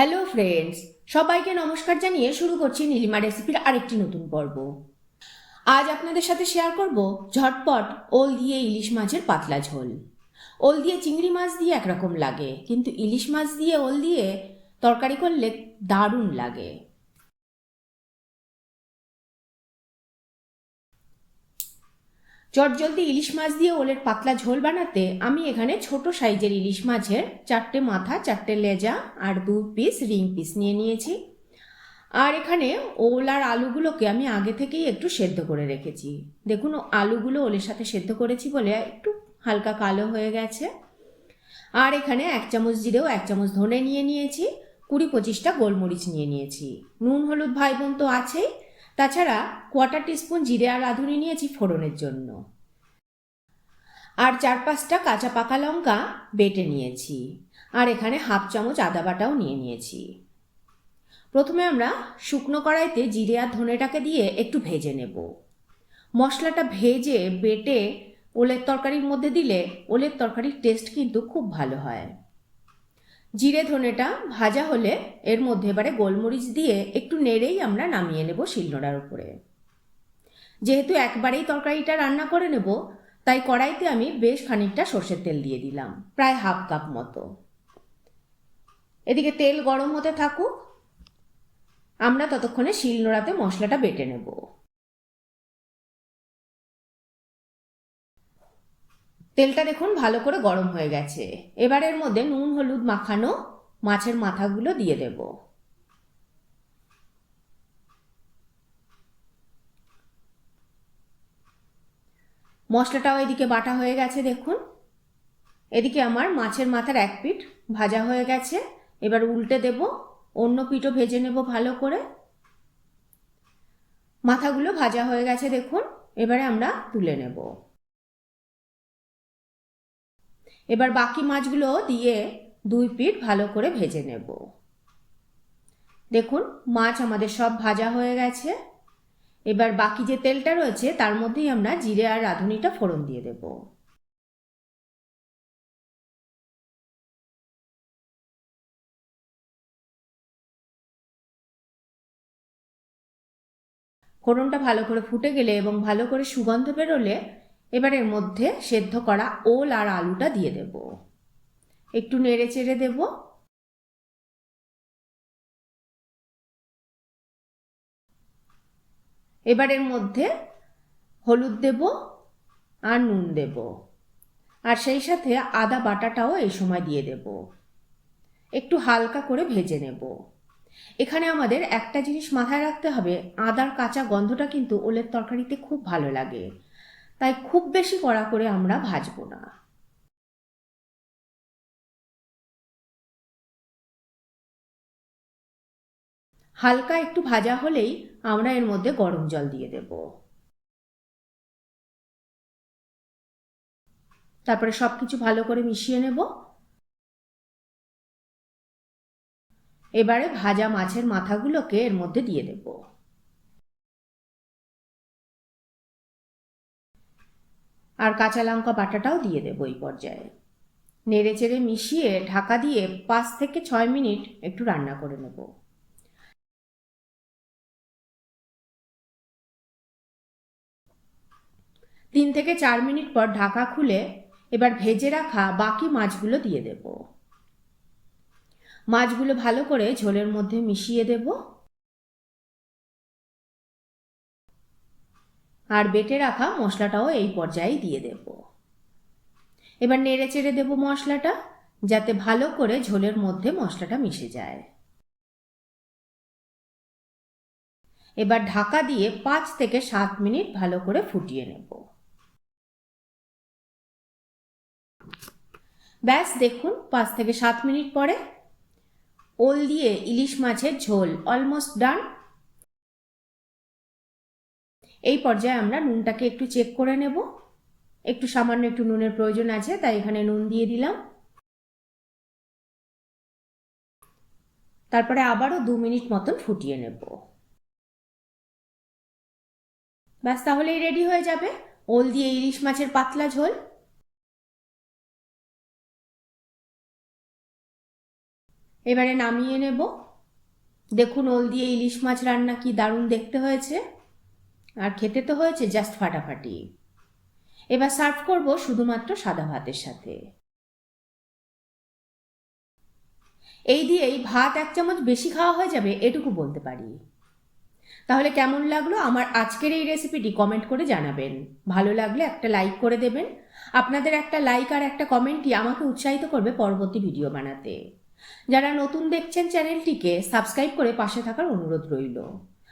Hello friends সবাইকে নমস্কার জানিয়ে শুরু করছি নীলিমা রেসিপির আরেকটি নতুন পর্ব। আজ আপনাদের সাথে শেয়ার করব ঝটপট ওল দিয়ে ইলিশ মাছের পাতলা ঝোল। ওল দিয়ে চিংড়ি মাছ দিয়ে একরকম লাগে, কিন্তু ইলিশ মাছ দিয়ে ওল দিয়ে তরকারি করলে দারুণ লাগে। চটজলদি ইলিশ মাছ দিয়ে ওলের পাতলা ঝোল বানাতে আমি এখানে ছোট সাইজের ইলিশ মাছের চারটে মাথা, চারটে লেজা আর দু পিস রিং পিস নিয়ে নিয়েছি। আর এখানে ওল আর আলুগুলোকে আমি আগে থেকেই একটু সেদ্ধ করে রেখেছি। দেখুন, আলুগুলো ওলের সাথে সেদ্ধ করেছি বলে একটু হালকা কালো হয়ে গেছে। আর এখানে এক চামচ জিরেও এক চামচ ধনে নিয়ে নিয়েছি। কুড়ি পঁচিশটা গোলমরিচ নিয়ে নিয়েছি। নুন, হলুদ ভাই বোন তো আছেই। তাছাড়া কোয়ার্টার টিস্পুন জিরে আর রাঁধুনি নিয়েছি ফোড়নের জন্য। আর চার পাঁচটা কাঁচা পাকা লঙ্কা বেটে নিয়েছি। আর এখানে হাফ চামচ আদা বাটাও নিয়ে নিয়েছি। প্রথমে আমরা শুকনো কড়াইতে জিরে আর ধনেটাকে দিয়ে একটু ভেজে নেব। মশলাটা ভেজে বেটে ওলের তরকারির মধ্যে দিলে ওলের তরকারির টেস্ট কিন্তু খুব ভালো হয়। জিরে ধনেটা ভাজা হলে এর মধ্যে এবারে গোলমরিচ দিয়ে একটু নেড়েই আমরা নামিয়ে নেব শিলনোড়ার উপরে। যেহেতু একবারেই তরকারিটা রান্না করে নেব, তাই কড়াইতে আমি বেশ খানিকটা সর্ষের তেল দিয়ে দিলাম, প্রায় হাফ কাপ মতো। এদিকে তেল গরম হতে থাকুক, আমরা ততক্ষণে শিলনোড়াতে মশলাটা বেটে নেব। তেলটা দেখুন ভালো করে গরম হয়ে গেছে। এবার এর মধ্যে নুন, হলুদ মাখানো মাছের মাথাগুলো দিয়ে দেব। মশলাটাও এদিকে বাটা হয়ে গেছে, দেখুন। এদিকে আমার মাছের মাথার এক পিঠ ভাজা হয়ে গেছে। এবার উল্টে দেব, অন্য পিঠও ভেজে নেব ভালো করে। মাথাগুলো ভাজা হয়ে গেছে, দেখুন। এবারে আমরা তুলে নেব। এবার বাকি মাছগুলো দিয়ে দুই পিঠ ভালো করে ভেজে নেব। দেখুন, মাছ আমাদের সব ভাজা হয়ে গেছে। এবার বাকি যে তেলটা রয়েছে, তার মধ্যেই আমরা জিরে আর রাঁধুনিটা ফোড়ন দিয়ে দেব। ফোড়নটা ভালো করে ফুটে গেলে এবং ভালো করে সুগন্ধ বেরোলে এবার এর মধ্যে সেদ্ধ করা ওল আর আলুটা দিয়ে দেব। একটু নেড়ে চেড়ে দেব। এবার এর মধ্যে হলুদ দেব আর নুন দেব। আর সেই সাথে আদা বাটাটাও এই সময় দিয়ে দেব। একটু হালকা করে ভেজে নেব। এখানে আমাদের একটা জিনিস মাথায় রাখতে হবে, আদার কাঁচা গন্ধটা কিন্তু ওলের তরকারিতে খুব ভালো লাগে। তাই খুব বেশি কড়া করে আমরা ভাজবো না। হালকা একটু ভাজা হলেই আমরা এর মধ্যে গরম জল দিয়ে দেব। তারপরে সব কিছু ভালো করে মিশিয়ে নেব। এবারে ভাজা মাছের মাথাগুলোকে এর মধ্যে দিয়ে দেব। আর কাঁচা লঙ্কা বাটাটাও দিয়ে দেবো এই পর্যায়ে। নেড়ে চেড়ে মিশিয়ে ঢাকা দিয়ে পাঁচ থেকে ছয় মিনিট একটু রান্না করে নেব। তিন থেকে চার মিনিট পর ঢাকা খুলে এবার ভেজে রাখা বাকি মাছগুলো দিয়ে দেব। মাছগুলো ভালো করে ঝোলের মধ্যে মিশিয়ে দেব। আর বেটে রাখা মশলাটাও এই পর্যায়ে দিয়ে দেব। এবার নেড়ে চেড়ে দেবো মশলাটা, যাতে ভালো করে ঝোলের মধ্যে মশলাটা মিশে যায়। এবার ঢাকা দিয়ে পাঁচ থেকে সাত মিনিট ভালো করে ফুটিয়ে নেব। ব্যাস, দেখুন, পাঁচ থেকে সাত মিনিট পরে ওল দিয়ে ইলিশ মাছের ঝোল অলমোস্ট ডান। এই পর্যায়ে আমরা নুনটাকে একটু চেক করে নেব। একটু সামান্য একটু নুনের প্রয়োজন আছে, তাই এখানে নুন দিয়ে দিলাম। তারপরে আবারও দু মিনিট মতন ফুটিয়ে নেব। ব্যাস, তাহলেই রেডি হয়ে যাবে। ওল দিয়ে ইলিশ মাছের পাতলা ঝোল। এবারে নামিয়ে নেব। দেখুন, ওল দিয়ে ইলিশ মাছ রান্না কি দারুণ দেখতে হয়েছে। আর খেতে তো হয়েছে জাস্ট ফাটাফাটি। এবার সার্ভ করব শুধুমাত্র সাদা ভাতের সাথে। এই দিয়েই ভাত এক চামচ বেশি খাওয়া হয়ে যাবে এটুকু বলতে পারি। তাহলে কেমন লাগল আমার আজকের এই রেসিপিটি কমেন্ট করে জানাবেন। ভালো লাগলে একটা লাইক করে দেবেন। আপনাদের একটা লাইক আর একটা কমেন্টই আমাকে উৎসাহিত করবে পরবর্তী ভিডিও বানাতে। যারা নতুন দেখছেন চ্যানেলটিকে সাবস্ক্রাইব করে পাশে থাকার অনুরোধ রইল।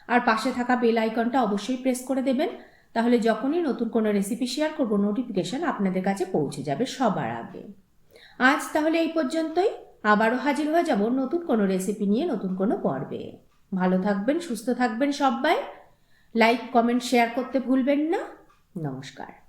আর পাশে থাকা বেল আইকনটা অবশ্যই প্রেস করে দেবেন। তাহলে যখনই নতুন কোনো রেসিপি শেয়ার করব নোটিফিকেশান আপনাদের কাছে পৌঁছে যাবে সবার আগে। আজ তাহলে এই পর্যন্তই। আবারও হাজির হয়ে যাব নতুন কোনো রেসিপি নিয়ে নতুন কোনো পর্বে। ভালো থাকবেন, সুস্থ থাকবেন সবাই। লাইক কমেন্ট শেয়ার করতে ভুলবেন না। নমস্কার।